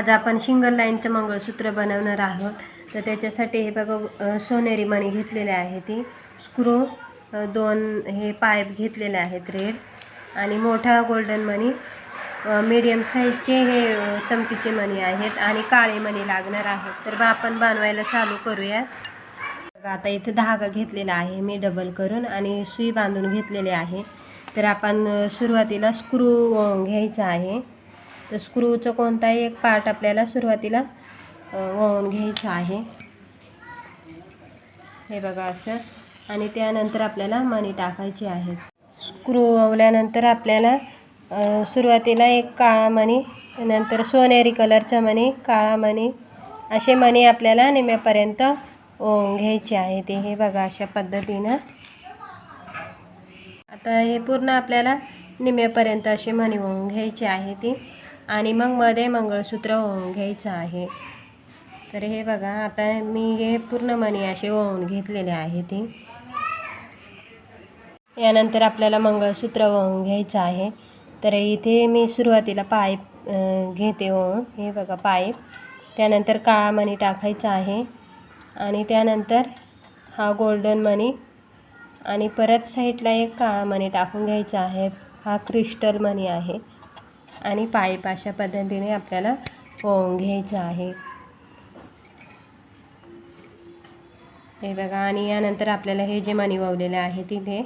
आज आपण सिंगल लाईनचं मंगळसूत्र बनवणार आहोत. तर त्याच्यासाठी हे बघा सोनेरी मणी घेतलेले आहे ती. स्क्रू दोन हे पाईप घेतलेले आहेत रेड. आणि मोठा गोल्डन मणी मीडियम साईजचे हे चमकीचे मणी आहेत. आणि काळे मणी लागणार आहेत. तर बा आपण बनवायला चालू करूया बघा, आता इथे धागा घेतलेला आहे मी डबल करून. आणि सुई बांधून घेतलेली आहे. तर आपण सुरुवातीला स्क्रू घ्यायचा आहे. तर स्क्रूचं कोणताही एक पार्ट आपल्याला सुरुवातीला वळून घ्यायचं आहे. हे बघा असं. आणि त्यानंतर आपल्याला मणी टाकायची आहे. स्क्रू ओवल्यानंतर आपल्याला सुरुवातीला एक काळा मणी नंतर सोनेरी कलरचा मणी काळा मणी असे मणी आपल्याला निम्यापर्यंत ओवून घ्यायचे आहे ते. हे बघा अशा पद्धतीनं. आता हे पूर्ण आपल्याला निम्यापर्यंत असे मणी ओवून घ्यायचे आहे ती. आणि मग मध्ये मंगळसूत्र ओवून घ्यायचं आहे. तर हे बघा आता मी हे पूर्ण मणी असे ओवून घेतलेले आहे ती. यानंतर आपल्याला मंगळसूत्र ओवून घ्यायचं आहे. तर इथे मी सुरुवातीला पाईप घेते ओवून. हे बघा पाईप. त्यानंतर काळा मणी टाकायचा आहे. आणि त्यानंतर हा गोल्डन मणी. आणि परत साईडला एक काळा मणी टाकून घ्यायचा आहे. हा क्रिस्टल मणी आहे. आणि पाईप अशा पद्धतीने आपल्याला ओवून घ्यायचं आहे. हे बघा आणि यानंतर आपल्याला हे जे मणी वावलेले आहे तिथे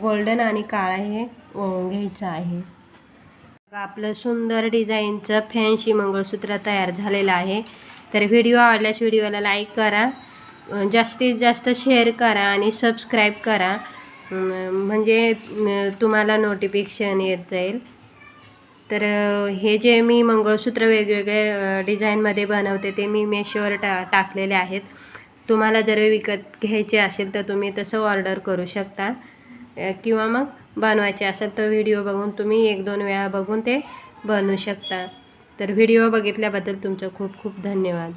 गोल्डन आणि काळा हे ओवून घ्यायचं आहे. बघा, आपलं सुंदर डिझाईनचं फॅन्सी मंगळसूत्र तयार झालेलं आहे. तर व्हिडिओ आवडल्यास व्हिडिओला लाईक करा जास्तीत जास्त शेअर करा आणि सबस्क्राईब करा. म्हणजे तुम्हाला नोटिफिकेशन येत जाईल. तर हे जे मी मंगळसूत्र वेगवेगळे डिझाईनमध्ये बनवते ते मी मेशोवर टा टाकलेले आहेत. तुम्हाला जर विकत घ्यायचे असेल तर तुम्ही तसं ऑर्डर करू शकता. किंवा मग बनवायचे असेल तर व्हिडिओ बघून तुम्ही एक दोन वेळा बघून ते बनवू शकता. तर व्हिडिओ बघितल्याबद्दल तुमचं खूप खूप धन्यवाद.